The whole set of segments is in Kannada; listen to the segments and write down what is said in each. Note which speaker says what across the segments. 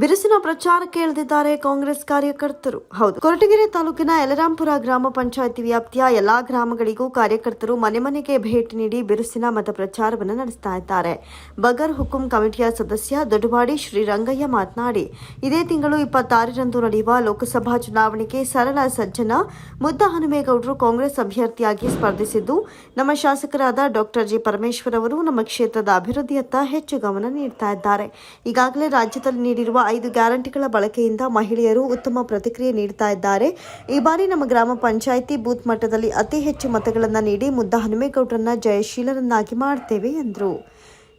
Speaker 1: ಬಿರುಸಿನ ಪ್ರಚಾರಕ್ಕೆ ಇಳಿದಿದ್ದಾರೆ ಕಾಂಗ್ರೆಸ್ ಕಾರ್ಯಕರ್ತರು. ಹೌದು. ಕೊರಟಗೆರೆ ತಾಲೂಕಿನ ಯಲರಾಂಪುರ ಗ್ರಾಮ ಪಂಚಾಯಿತಿ ವ್ಯಾಪ್ತಿಯ ಎಲ್ಲಾ ಗ್ರಾಮಗಳಿಗೂ ಕಾರ್ಯಕರ್ತರು ಮನೆ ಮನೆಗೆ ಭೇಟಿ ನೀಡಿ ಬಿರುಸಿನ ಮತ ಪ್ರಚಾರವನ್ನು ನಡೆಸ್ತಾ ಇದ್ದಾರೆ. ಬಗರ್ ಹುಕುಂ ಕಮಿಟಿಯ ಸದಸ್ಯ ದೊಡ್ಡವಾಡಿ ಶ್ರೀರಂಗಯ್ಯ ಮಾತನಾಡಿ, ಇದೇ ತಿಂಗಳು ಇಪ್ಪತ್ತಾರರಂದು ನಡೆಯುವ ಲೋಕಸಭಾ ಚುನಾವಣೆಗೆ ಸರಳ ಸಜ್ಜನ ಮುದ್ದ ಹನುಮೇಗೌಡರು ಕಾಂಗ್ರೆಸ್ ಅಭ್ಯರ್ಥಿಯಾಗಿ ಸ್ಪರ್ಧಿಸಿದ್ದು, ನಮ್ಮ ಶಾಸಕರಾದ ಡಾಕ್ಟರ್ ಜಿ. ಪರಮೇಶ್ವರ್ ಅವರು ನಮ್ಮ ಕ್ಷೇತ್ರದ ಅಭಿವೃದ್ಧಿಯತ್ತ ಹೆಚ್ಚು ಗಮನ ನೀಡ್ತಾ ಇದ್ದಾರೆ. ಈಗಾಗಲೇ ರಾಜ್ಯದಲ್ಲಿ ನೀಡಿರುವ ಐದು ಗ್ಯಾರಂಟಿಗಳ ಬಳಕೆಯಿಂದ ಮಹಿಳೆಯರು ಉತ್ತಮ ಪ್ರತಿಕ್ರಿಯೆ ನೀಡ್ತಾ ಇದ್ದಾರೆ. ಈ ಬಾರಿ ನಮ್ಮ ಗ್ರಾಮ ಪಂಚಾಯಿತಿ ಬೂತ್ ಮಟ್ಟದಲ್ಲಿ ಅತಿ ಹೆಚ್ಚು ಮತಗಳನ್ನು ನೀಡಿ ಮುದ್ದ ಹನುಮೇಗೌಡರನ್ನ ಜಯಶೀಲರನ್ನಾಗಿ ಮಾಡ್ತೇವೆ ಎಂದರು.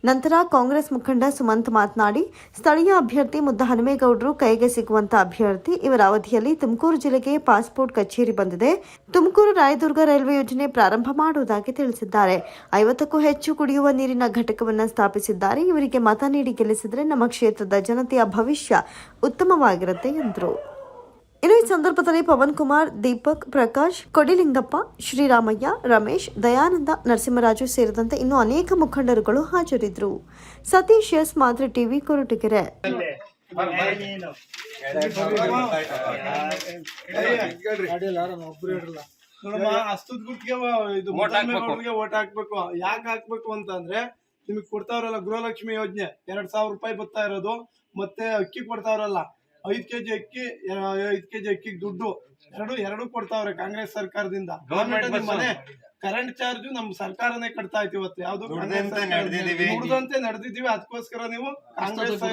Speaker 1: ನಂತರ ಕಾಂಗ್ರೆಸ್ ಮುಖಂಡ ಸುಮಂತ್ ಮಾತನಾಡಿ, ಸ್ಥಳೀಯ ಅಭ್ಯರ್ಥಿ ಮುದ್ದ ಹನುಮೇಗೌಡರು ಕೈಗೆ ಸಿಗುವಂತ ಅಭ್ಯರ್ಥಿ. ಇವರ ಅವಧಿಯಲ್ಲಿ ತುಮಕೂರು ಜಿಲ್ಲೆಗೆ ಪಾಸ್ಪೋರ್ಟ್ ಕಚೇರಿ ಬಂದಿದೆ. ತುಮಕೂರು ರಾಯದುರ್ಗ ರೈಲ್ವೆ ಯೋಜನೆ ಪ್ರಾರಂಭ ಮಾಡುವುದಾಗಿ ತಿಳಿಸಿದ್ದಾರೆ. ಐವತ್ತಕ್ಕೂ ಹೆಚ್ಚು ಕುಡಿಯುವ ನೀರಿನ ಘಟಕವನ್ನು ಸ್ಥಾಪಿಸಿದ್ದಾರೆ. ಇವರಿಗೆ ಮತ ನೀಡಿ ಗೆಲ್ಲಿಸಿದರೆ ನಮ್ಮ ಕ್ಷೇತ್ರದ ಜನತೆಯ ಭವಿಷ್ಯ ಉತ್ತಮವಾಗಿರುತ್ತೆ ಎಂದರು. ಇನ್ನು ಈ ಸಂದರ್ಭದಲ್ಲಿ ಪವನ್ ಕುಮಾರ್ ದೀಪಕ್ ಪ್ರಕಾಶ್ ಕೊಡಿಲಿಂಗಪ್ಪ ಶ್ರೀರಾಮಯ್ಯ ರಮೇಶ್ ದಯಾನಂದ ನರಸಿಂಹರಾಜು ಸೇರಿದಂತೆ ಇನ್ನು ಅನೇಕ ಮುಖಂಡರುಗಳು ಹಾಜರಿದ್ದರು. ಸತೀಶ್ ಎಸ್ ಮಾದ್ರೆ ಟಿವಿ ಕೊರಟಗೆರೆ.
Speaker 2: ಅಷ್ಟದ್ ಇದು ಓಟ್ ಹಾಕ್ಬೇಕು. ಯಾಕೆ ಹಾಕ್ಬೇಕು ಅಂತಂದ್ರೆ ನಿಮಗೆ ಕೊಡ್ತಾವ್ರಲ್ಲ ಗೃಹಲಕ್ಷ್ಮಿ ಯೋಜನೆ ಎರಡ್ ಸಾವಿರ ರೂಪಾಯಿ ಬರ್ತಾ ಇರೋದು ಮತ್ತೆ ಅಕ್ಕಿ ಕೊಡ್ತಾವ್ರಲ್ಲ. ಐದ್ ಕೆಜಿ ಅಕ್ಕಿ ಐದ್ ಕೆಜಿ ಅಕ್ಕಿಗೆ ದುಡ್ಡು ಎರಡು ಎರಡು ಕೊಡ್ತಾವ್ರೆ ಕಾಂಗ್ರೆಸ್ ಸರ್ಕಾರದಿಂದ. ಗವರ್ಮೆಂಟ್ ಮನೆ ಕರೆಂಟ್ ಚಾರ್ಜ್ ನಮ್ ಸರ್ಕಾರನೇ ಕಟ್ತಾ ಐತಿ ಇವತ್ತು. ಯಾವ್ದು
Speaker 3: ದುಡ್ದಂತೆ ನಡ್ದಿದೀವಿ.
Speaker 2: ಅದಕ್ಕೋಸ್ಕರ ನೀವು ಕಾಂಗ್ರೆಸ್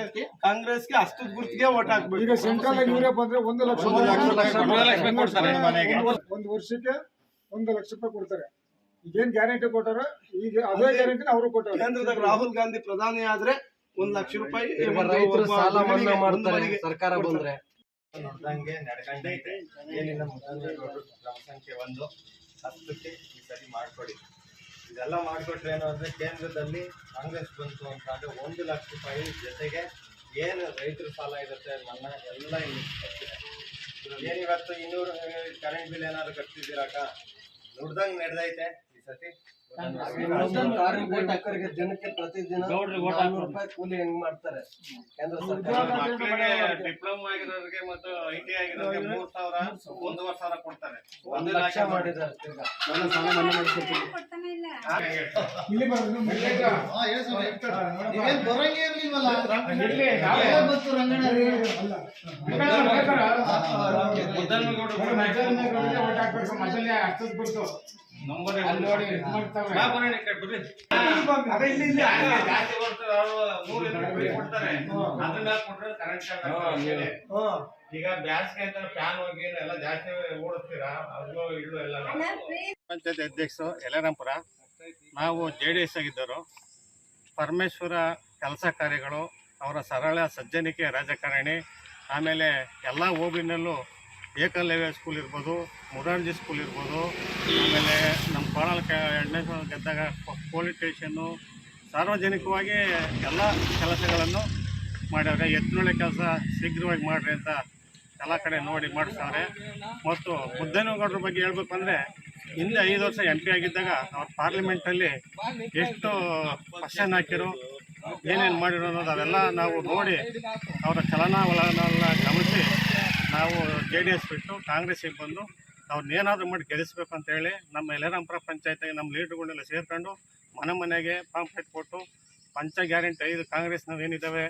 Speaker 2: ಕಾಂಗ್ರೆಸ್ಗೆ ಅಷ್ಟು ಗುರ್ತಿಗೆ ಓಟ್
Speaker 4: ಈಗ
Speaker 2: ಹಾಕ್ಬೇಕು
Speaker 4: ಸೆಂಟ್ರಲ್ ಆಗಿ ಇವರೇ ಬಂದ್ರೆ ಒಂದು ಲಕ್ಷ
Speaker 3: ಒಂದು ಲಕ್ಷ ಲಕ್ಷ ಒಂದು ಲಕ್ಷ ಕೊಡ್ತಾರೆ. ಮನೆಗೆ.
Speaker 4: ಒಂದು- ಒಂದು ವರ್ಷಕ್ಕೆ ಒಂದು ಲಕ್ಷ ರೂಪಾಯಿ ಕೊಡ್ತಾರೆ. ಈಗೇನ್ ಗ್ಯಾರಂಟಿ ಕೊಟ್ಟಾರ ಈಗ ಅದೇ ಗ್ಯಾರಂಟಿ ಅವರು ಕೊಟ್ಟಾರ
Speaker 2: ಕೇಂದ್ರದಾಗ ರಾಹುಲ್ ಗಾಂಧಿ ಪ್ರಧಾನಿ ಆದ್ರೆ ಒಂದ್ ಲಕ್ಷ ರೂಪಾಯಿ
Speaker 5: ರೈತರು ಸಾಲ ಮನ್ನಾ ಮಾಡ್ತಾರೆ ಸರ್ಕಾರ. ಬಂದ್ರೆ.
Speaker 3: ನೋಡ್ದಂಗೆ ನಡ್ಕೊಂಡೈತೆ ಏನಿಲ್ಲ ಗ್ರಾಮ ಸಂಖ್ಯೆ ಒಂದು. ಹತ್ತಕ್ಕೆ ಈ ಸರಿ ಮಾಡ್ಕೊಡಿ. ಇದೆಲ್ಲ ಮಾಡ್ಕೊಟ್ರೆ ಏನು ಅಂದ್ರೆ ಕೇಂದ್ರದಲ್ಲಿ ಕಾಂಗ್ರೆಸ್ ಬಂತು ಅಂತ ಅಂದ್ರೆ ಒಂದು ಲಕ್ಷ ರೂಪಾಯಿ ಜೊತೆಗೆ ಏನು ರೈತರ ಸಾಲ ಇರುತ್ತೆ ಮನ್ನಾ ಎಲ್ಲ ಏನಿವತ್ತು ಇನ್ನೂರು ಕರೆಂಟ್ ಬಿಲ್ ಏನಾದ್ರು ಕಟ್ತಿದ್ದೀರಾಕ ನೋಡ್ದಂಗೆ ನಡೆದೈತೆ.
Speaker 5: ಜನಕ್ಕೆ ಪ್ರತಿದಿನ ರೂಪಾಯಿ ಕೂಲಿ ಹೆಂಗ್ ಮಾಡ್ತಾರೆ? ಕೇಂದ್ರ ಸರ್ಕಾರ.
Speaker 3: ಮಕ್ಕಳಿಗೆ ಡಿಪ್ಲೊಮಾ ಆಗಿರೋರಿಗೆ ಮತ್ತು ಐಟಿ ಟಿ ಆಗಿರೋರಿಗೆ ಮೂರ್ ಸಾವಿರ ಒಂದೂವರೆ ಸಾವಿರ ಕೊಡ್ತಾರೆ.
Speaker 5: ಒಂದು ಲಕ್ಷ ಮಾಡಿದ್ದಾರೆ
Speaker 6: ಬರಂಗೇ ಇರ್ಲಿಲ್ವಲ್ಲ?
Speaker 3: ಈಗ ಬ್ಯಾಸ್ಗೆ ಅಂತ ಫ್ಯಾನ್ ಹೋಗಿ ಎಲ್ಲ ಜಾಸ್ತಿ ಓಡಿಸ್ತೀರಾ? ಅದು ಇದು ಎಲ್ಲ ಪಂಚಾಯತ್ ಅಧ್ಯಕ್ಷರು ಯಲರಾಂಪುರ ನಾವು ಜೆ ಡಿ ಎಸ್ ಆಗಿದ್ದರು ಪರಮೇಶ್ವರ ಕೆಲಸ ಕಾರ್ಯಗಳು ಅವರ ಸರಳ ಸಜ್ಜನಿಕೆ ರಾಜಕಾರಣಿ ಆಮೇಲೆ ಎಲ್ಲ ಓಬಿನಲ್ಲೂ ಏಕಲವ್ಯ ಸ್ಕೂಲ್ ಇರ್ಬೋದು, ಮುರಾರ್ಜಿ ಸ್ಕೂಲ್ ಇರ್ಬೋದು, ಆಮೇಲೆ ನಮ್ಮ ಕೋಣಾಲ ಎರಡನೇ ಗೆದ್ದಾಗ ಪೊಲೀಸ್ ಸ್ಟೇಷನ್ನು ಸಾರ್ವಜನಿಕವಾಗಿ ಎಲ್ಲ ಕೆಲಸಗಳನ್ನು ಮಾಡ್ಯಾವ್ರೆ. ಎತ್ತಿನೊಳೆ ಕೆಲಸ ಶೀಘ್ರವಾಗಿ ಮಾಡಿರಿ ಅಂತ ಎಲ್ಲ ಕಡೆ ನೋಡಿ ಮಾಡಿಸ್ತಾವ್ರೆ. ಮತ್ತು ಮುದ್ದೇನಗೌಡ್ರ ಬಗ್ಗೆ ಹೇಳಬೇಕು ಅಂದರೆ ಹಿಂದೆ ಐದು ವರ್ಷ ಎಂ ಪಿ ಆಗಿದ್ದಾಗ ಅವ್ರ ಪಾರ್ಲಿಮೆಂಟಲ್ಲಿ ಎಷ್ಟು ಕ್ವಶನ್ ಹಾಕಿರು, ಏನೇನು ಮಾಡಿರೋ ಅನ್ನೋದು ಅವೆಲ್ಲ ನಾವು ನೋಡಿ ಅವರ ಚಲನಾವಲನೆಲ್ಲ ಗಮನಿಸಿ ನಾವು ಜೆ ಡಿ ಎಸ್ ಬಿಟ್ಟು ಕಾಂಗ್ರೆಸ್ಸಿಗೆ ಬಂದು ಅವ್ರನ್ನೇನಾದರೂ ಮಾಡಿ ಗೆಲ್ಲಿಸ್ಬೇಕು ಹೇಳಿ ನಮ್ಮ ಯಲರಾಂಪುರ ಪಂಚಾಯತಿಗೆ ನಮ್ಮ ಲೀಡ್ರುಗಳನ್ನೆಲ್ಲ ಸೇರ್ಕೊಂಡು ಮನೆ ಮನೆಗೆ ಪಾಂಪ್ಲೆಟ್ ಕೊಟ್ಟು ಪಂಚ ಗ್ಯಾರಂಟಿ ಐದು ಕಾಂಗ್ರೆಸ್ನವು ಏನಿದ್ದಾವೆ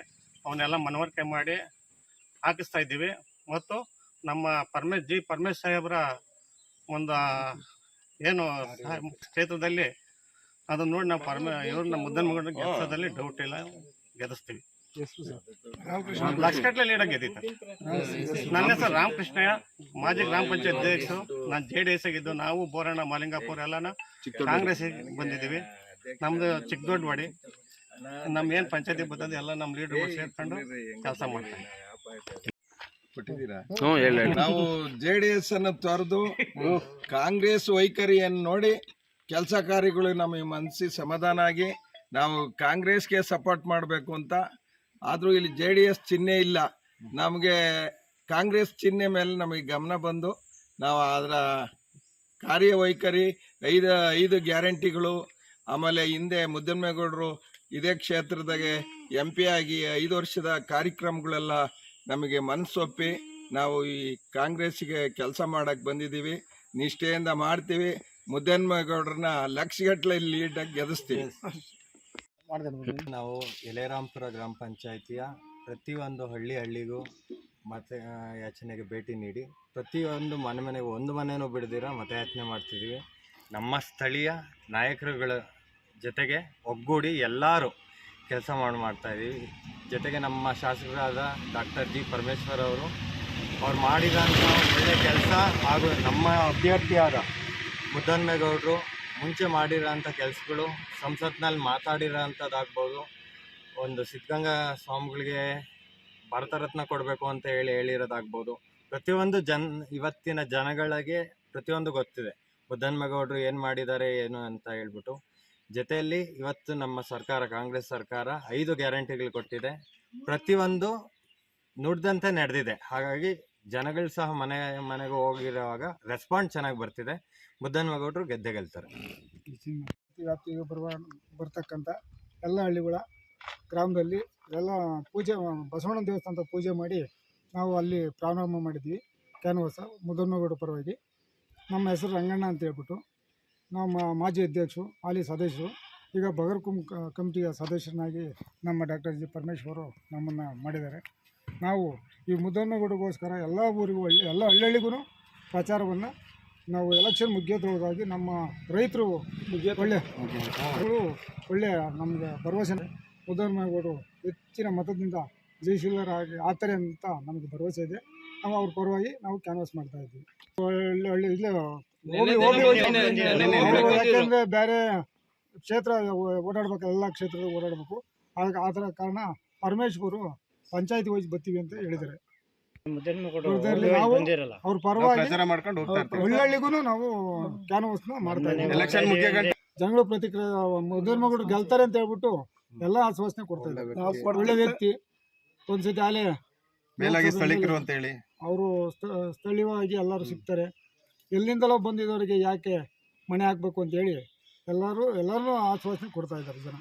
Speaker 3: ಅವನ್ನೆಲ್ಲ ಮನವರಿಕೆ ಮಾಡಿ ಹಾಕಿಸ್ತಾ ಇದ್ದೀವಿ. ಮತ್ತು ನಮ್ಮ ಪರಮೇಶ್, ಜಿ ಪರಮೇಶ್ ಸಾಹೇಬ್ರ ಒಂದು ಏನು ಕ್ಷೇತ್ರದಲ್ಲಿ ಅದನ್ನ ನೋಡಿ ನಾವು ಪರಮೇ, ಇವ್ರನ್ನ ಮುದ್ದನ್ ಮಗನ ಕೆಲಸದಲ್ಲಿ ಡೌಟ್ ಇಲ್ಲ. ಗೆಲ್ಲಿಸ್ತೀವಿ. ಒಂದು ಲಕ್ಷಗಟ್ಟಲೆ ಲೀಡಾಗಿ ಗೆದ್ದಿತ್ತು ನನ್ನ ಹೆಸರು ರಾಮಕೃಷ್ಣಯ್ಯ ಮಾಜಿ ಗ್ರಾಮ ಪಂಚಾಯತ್ ಅಧ್ಯಕ್ಷರು ನಾನು ಜೆ ಡಿ ಎಸ್ ಆಗಿದ್ದು ನಾವು ಬೋರಣ್ಣ ಮಾಲಿಂಗಾಪುರ ಎಲ್ಲನ ಕಾಂಗ್ರೆಸ್ ಬಂದಿದ್ದೀವಿ. ನಮ್ದು ಚಿಕ್ಕದೊಡ್ಡವಾಡಿ ನಮ್ಮ ಏನು ಪಂಚಾಯತಿ ಬರ್ತದೆ ಎಲ್ಲ ನಮ್ಮ ಲೀಡರ್ ಸೇರ್ಕೊಂಡು ಕೆಲಸ ಮಾಡ್ತಾರೆ.
Speaker 7: ಕೊಟ್ಟಿದ್ದೀರಾ ನಾವು ಜೆ ಡಿ ಎಸ್ ಅನ್ನು ತೊರೆದು ಕಾಂಗ್ರೆಸ್ ವೈಖರಿಯನ್ನು ನೋಡಿ ಕೆಲಸ ಕಾರ್ಯಗಳು ನಮಗೆ ಮನಸ್ಸಿಗೆ ಸಮಾಧಾನ ಆಗಿ ನಾವು ಕಾಂಗ್ರೆಸ್ಗೆ ಸಪೋರ್ಟ್ ಮಾಡಬೇಕು ಅಂತ ಆದರೂ ಇಲ್ಲಿ ಜೆ ಡಿ ಎಸ್ ಚಿಹ್ನೆ ಇಲ್ಲ. ನಮಗೆ ಕಾಂಗ್ರೆಸ್ ಚಿಹ್ನೆ ಮೇಲೆ ನಮಗೆ ಗಮನ ಬಂದು ನಾವು ಅದರ ಕಾರ್ಯವೈಖರಿ, ಐದು ಐದು ಗ್ಯಾರಂಟಿಗಳು, ಆಮೇಲೆ ಹಿಂದೆ ಮುದ್ದನ್ಮೇಗೌಡರು ಇದೇ ಕ್ಷೇತ್ರದಾಗೆ ಎಂ ಪಿ ಆಗಿ ಐದು ವರ್ಷದ ಕಾರ್ಯಕ್ರಮಗಳೆಲ್ಲ ನಮಗೆ ಮನಸ್ಸೊಪ್ಪಿ ನಾವು ಈ ಕಾಂಗ್ರೆಸ್ಸಿಗೆ ಕೆಲಸ ಮಾಡೋಕ್ಕೆ ಬಂದಿದ್ದೀವಿ. ನಿಷ್ಠೆಯಿಂದ ಮಾಡ್ತೀವಿ. ಮುದ್ದನ್ಮೇಗೌಡ್ರನ್ನ ಲಕ್ಷಗಟ್ಟಲೆ ಲೀಡಾಗಿ ಗೆಲ್ಲಿಸ್ತೀವಿ
Speaker 8: ನಾವು ಎಲೆರಾಂಪುರ ಗ್ರಾಮ ಪಂಚಾಯಿತಿಯ ಪ್ರತಿಯೊಂದು ಹಳ್ಳಿ ಹಳ್ಳಿಗೂ ಮತ ಯಾಚನೆಗೆ ಭೇಟಿ ನೀಡಿ, ಪ್ರತಿಯೊಂದು ಮನೆ ಮನೆಗೂ ಒಂದು ಮನೆಯೂ ಬಿಡದಿರ ಮತಯಾಚನೆ ಮಾಡ್ತಿದ್ದೀವಿ. ನಮ್ಮ ಸ್ಥಳೀಯ ನಾಯಕರುಗಳ ಜೊತೆಗೆ ಒಗ್ಗೂಡಿ ಎಲ್ಲರೂ ಕೆಲಸ ಮಾಡಿ, ಮಾಡ್ತಾ ಇದ್ದೀವಿ. ಜೊತೆಗೆ ನಮ್ಮ ಶಾಸಕರಾದ ಡಾಕ್ಟರ್ ಜಿ ಪರಮೇಶ್ವರ್ ಅವರು, ಅವ್ರು ಮಾಡಿದಂಥ ಒಳ್ಳೆಯ ಕೆಲಸ ಹಾಗೂ ನಮ್ಮ ಅಭ್ಯರ್ಥಿಯಾದ ಮುದ್ದನ್ಮೇಗೌಡರು ಮುಂಚೆ ಮಾಡಿರೋಂಥ ಕೆಲಸಗಳು, ಸಂಸತ್ನಲ್ಲಿ ಮಾತಾಡಿರೋ ಅಂಥದ್ದಾಗ್ಬೋದು ಒಂದು ಸಿದ್ಧಗಂಗಾ ಸ್ವಾಮಿಗಳಿಗೆ ಭಾರತ ರತ್ನ ಕೊಡಬೇಕು ಅಂತ ಹೇಳಿ ಹೇಳಿರೋದಾಗ್ಬೋದು. ಪ್ರತಿಯೊಂದು ಜನ್, ಇವತ್ತಿನ ಜನಗಳಿಗೆ ಪ್ರತಿಯೊಂದು ಗೊತ್ತಿದೆ. ಬುದ್ಧನ್ಮೇಗೌಡರು ಏನು ಮಾಡಿದ್ದಾರೆ, ಏನು ಅಂತ ಹೇಳ್ಬಿಟ್ಟು. ಜೊತೆಯಲ್ಲಿ ಇವತ್ತು ನಮ್ಮ ಸರ್ಕಾರ, ಕಾಂಗ್ರೆಸ್ ಸರ್ಕಾರ ಐದು ಗ್ಯಾರಂಟಿಗಳು ಕೊಟ್ಟಿದೆ. ಪ್ರತಿಯೊಂದು ನುಡ್ದಂತೆ ನಡೆದಿದೆ. ಹಾಗಾಗಿ ಜನಗಳು ಸಹ ಮನೆ, ಮನೆಗೆ ಹೋಗಿರುವಾಗ ರೆಸ್ಪಾಂಡ್ ಚೆನ್ನಾಗಿ ಬರ್ತಿದೆ. ಮುದ್ದನ್ಮೇಗೌಡರು ಗೆದ್ದೆ ಗೆಲ್ತಾರೆ
Speaker 9: ವ್ಯಾಪ್ತಿಗೆ ಬರುವ, ಬರ್ತಕ್ಕಂಥ ಎಲ್ಲ ಹಳ್ಳಿಗಳ ಗ್ರಾಮದಲ್ಲಿ ಎಲ್ಲ ಪೂಜೆ, ಬಸವಣ್ಣ ದೇವಸ್ಥಾನದ ಪೂಜೆ ಮಾಡಿ ನಾವು ಅಲ್ಲಿ ಪ್ರಾರಂಭ ಮಾಡಿದ್ವಿ. ಕ್ಯಾನ್ವಾಸ ಮುದ್ದನಗೌಡ ಪರವಾಗಿ. ನಮ್ಮ ಹೆಸರು ರಂಗಣ್ಣ ಅಂತ ಹೇಳ್ಬಿಟ್ಟು ನಮ್ಮ ಮಾಜಿ ಅಧ್ಯಕ್ಷರು ಹಾಲಿ ಸದಸ್ಯರು, ಈಗ ಬಗರ್ಕುಂ ಕಮಿಟಿಯ ಸದಸ್ಯರನ್ನಾಗಿ ನಮ್ಮ ಡಾಕ್ಟರ್ ಜಿ. ಪರಮೇಶ್ವರು ನಮ್ಮನ್ನು ಮಾಡಿದ್ದಾರೆ. ನಾವು ಈ ಮುದ್ದಮ್ಮಗೌಡಗೋಸ್ಕರ ಎಲ್ಲ ಊರಿಗೂ ಹಳ್ಳಿ ಎಲ್ಲ ಹಳ್ಳಿಗೂ ಪ್ರಚಾರವನ್ನು ನಾವು ಎಲೆಕ್ಷನ್ ಮುಗಿಯೋದ್ರೊಳಗಾಗಿ ನಮ್ಮ ರೈತರು ಒಳ್ಳೆ ಒಳ್ಳೆಯ ನಮಗೆ ಭರವಸೆ ಮುದ್ದನಗೌಡರು ಹೆಚ್ಚಿನ ಮತದಿಂದ ಜಯಶೀಲರಾಗಿ ಆತರೆ ಅಂತ ನಮಗೆ ಭರವಸೆ ಇದೆ. ನಾವು ಅವ್ರ ಪರವಾಗಿ ನಾವು ಕ್ಯಾನ್ವಾಸ್ ಮಾಡ್ತಾ ಇದ್ದೀವಿ. ಒಳ್ಳೆ ಒಳ್ಳೆ ಇಲ್ಲೇ ಯಾಕೆಂದ್ರೆ ಬೇರೆ ಕ್ಷೇತ್ರ ಓಡಾಡಬೇಕು ಓಡಾಡ್ಬೇಕು ಎಲ್ಲ ಕ್ಷೇತ್ರದಾಗ ಓಡಾಡಬೇಕು. ಆಗ ಆ ಥರ ಕಾರಣ ಪರಮೇಶ್ವರು ಪಂಚಾಯತಿ ವೈಸ್ ಬರ್ತೀವಿ ಅಂತ ಹೇಳಿದ್ದಾರೆ. ನಾವು ಅವ್ರ ಪರವಾಗಿ
Speaker 3: ಪ್ರಚಾರ ಮಾಡ್ಕೊಂಡು ಹೋಗ್ತಾ ಇರ್ತೀವಿ.
Speaker 9: ಒಳ್ಳೊಳ್ಳಿಗೂ ನಾವು ಕ್ಯಾನ್ವಸ್ನ ಮಾಡ್ತಾ ಇದ್ದೀವಿ.
Speaker 3: ಎಲೆಕ್ಷನ್ ಮುಖ್ಯ ಗಂಟೆ
Speaker 9: ಜನಗಳು ಪ್ರತಿಕ್ರಿಯೆ ಗೆಲ್ತಾರೆ ಅಂತ ಹೇಳ್ಬಿಟ್ಟು ಎಲ್ಲ ಆಶ್ವಾಸನೆ ಕೊಡ್ತಾ ಇದ್ದಾರೆ. ಒಳ್ಳೆ ವ್ಯಕ್ತಿ. ಒಂದ್ಸತಿ ಆಲೆ
Speaker 3: ಮೇಲಾಗಿ ಸ್ಥಳೀಕರು ಅಂತ ಹೇಳಿ.
Speaker 9: ಅವರು ಸ್ಥಳೀಯವಾಗಿ ಎಲ್ಲರೂ ಸಿಗ್ತಾರೆ. ಎಲ್ಲಿಂದಲೋ ಬಂದಿದ್ದವರಿಗೆ ಯಾಕೆ ಮನೆ ಹಾಕ್ಬೇಕು ಅಂತ ಹೇಳಿ ಎಲ್ಲರೂ ಎಲ್ಲರೂ ಆಶ್ವಾಸನೆ ಕೊಡ್ತಾ ಇದ್ದಾರೆ ಜನ.